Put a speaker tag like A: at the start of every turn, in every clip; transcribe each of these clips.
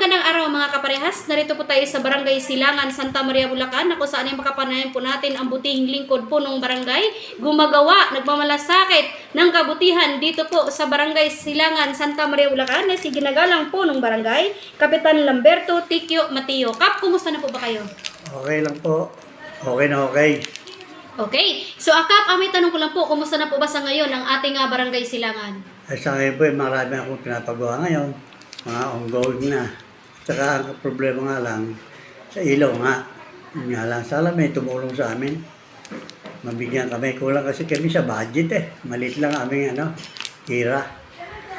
A: magandang araw mga kaparehas. Narito po tayo sa Barangay Silangan, Santa Maria, Bulacan kung saan ay makapanayan po natin ang butihing lingkod po ng barangay. Gumagawa, nagmamalasakit ng kabutihan dito po sa Barangay Silangan, Santa Maria, Bulacan na si ginagalang po ng barangay, Kapitan Lamberto Tikyo Mateo. Kap, kumusta na po ba kayo?
B: Okay lang po. Okay na okay.
A: Okay, so Akap, ah, may tanong ko lang po, kumusta na po ba sa ngayon ang ating ah, Barangay Silangan?
B: Ay sa ngayon po, eh, marami akong pinapagawa ngayon. Mga ongoing na. Tsaka ang problema nga lang, sa ilaw nga. Nga lang, sana may tumulong sa amin. Mabigyan kami. Kulang kasi kami sa budget eh. Malit lang aming ano, tira.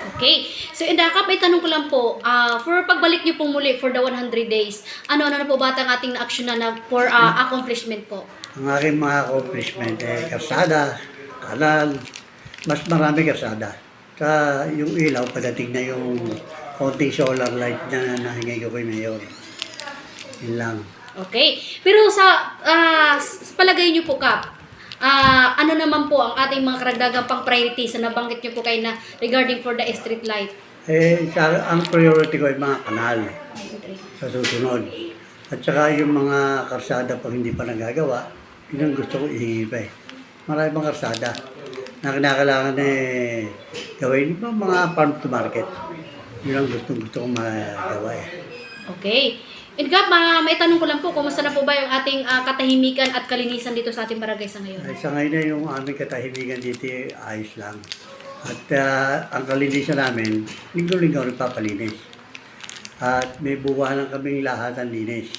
A: Okay. So, Indaka, may tanong ko lang po, ah, for pagbalik niyo pong muli for the 100 days, ano-ano na po ba ang ating na-action na, for ah, accomplishment po?
B: Ang aking mga accomplishment eh, karsada, kanal, mas marami karsada. Sa yung ilaw, pagdating na yung konting solar light na nahingay ko kay Mayor. Yun lang.
A: Okay. Pero sa, ah, sa palagay niyo po, Kap, ah, ano naman po ang ating mga karagdagang pang priorities na nabanggit niyo po kayo na regarding for the street light?
B: Eh, sa, ang priority ko ay mga kanal sa susunod. At saka yung mga karsada pag hindi pa nagagawa, yun ang gusto ko ihingi pa eh. Marami pang karsada na kinakailangan eh gawin yung mga farm to market. Yun ang gusto kong magawa eh.
A: Okay. And Kap, ma- may tanong ko lang po, kumusta na po ba yung ating ah, katahimikan at kalinisan dito sa ating barangay sa ngayon?
B: Ay, sa ngayon na yung aming katahimikan dito ayos lang. At ah, ang kalinisan namin, linggo-linggo rin papalinis. At may buwanan kaming lahat ng linis.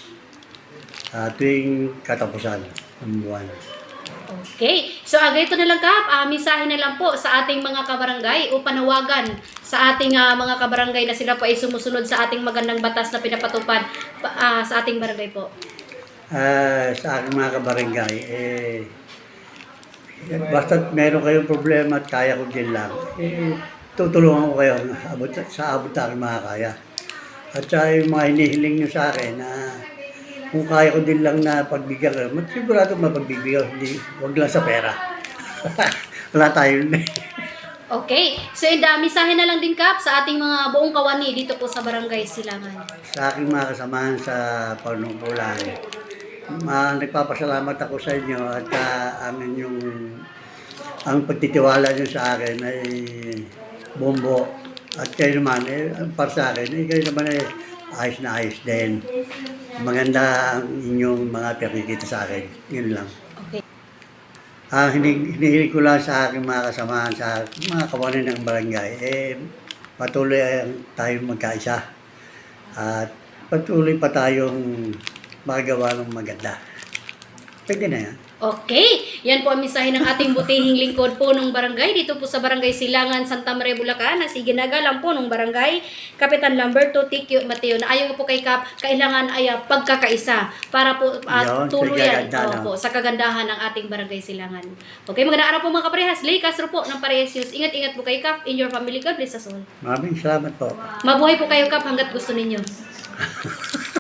B: Ah, tuwing katapusan ng buwan.
A: Okay. So, ah, ganito na lang kap, ah, mensahe na lang po sa ating mga kabarangay o panawagan sa ating ah, mga kabarangay na sila po ay sumusunod sa ating magandang batas na pinapatupad pa- ah, sa ating barangay po.
B: Ah, sa aking mga kabarangay, eh, basta meron kayong problema at kaya ko din lang, eh, tutulungan ko kayo abot, sa abot na aking makakaya. At sa yung mga hinihiling nyo sa akin na kung kaya ko din lang na pagbigyan sigurado mapagbibigyan, hindi, huwag lang sa pera. Wala tayo eh.
A: Okay. So, inda, mensahe na lang din kap sa ating mga buong kawani dito po sa barangay Silangan.
B: sa aking mga kasamahan sa panungkulan. Ma, nagpapasalamat ako sa inyo at ah, amin yung ang pagtitiwala nyo sa akin ay bombo. At kayo naman, eh, para sa akin, eh, kayo naman eh, ayos na ayos din. Maganda ang inyong mga pinakikita sa akin. Yun lang.
A: Okay.
B: Ang hinig, hinihiling ko lang sa aking mga kasamahan, sa mga kawanan ng barangay, eh, patuloy tayong magkaisa. At patuloy pa tayong magawa ng maganda. Pwede na yan.
A: Okay. Yan po ang mensahe ng ating butihing lingkod po ng barangay. Dito po sa barangay Silangan, Santa Maria, Bulacan. Na si ginagalang po ng barangay, Kapitan Lamberto Tikyo Mateo. Na ayon po kay Kap, kailangan ay ah, pagkakaisa para po uh, tuluyan
B: kagandahan.
A: Opo, sa kagandahan ng ating barangay Silangan. Okay, magandang araw po mga kaparehas. Lay Castro po ng Parehas News. Ingat-ingat po kay Kap in your family. God bless us all.
B: Maraming salamat po.
A: Mabuhay po kayo Kap hanggat gusto ninyo.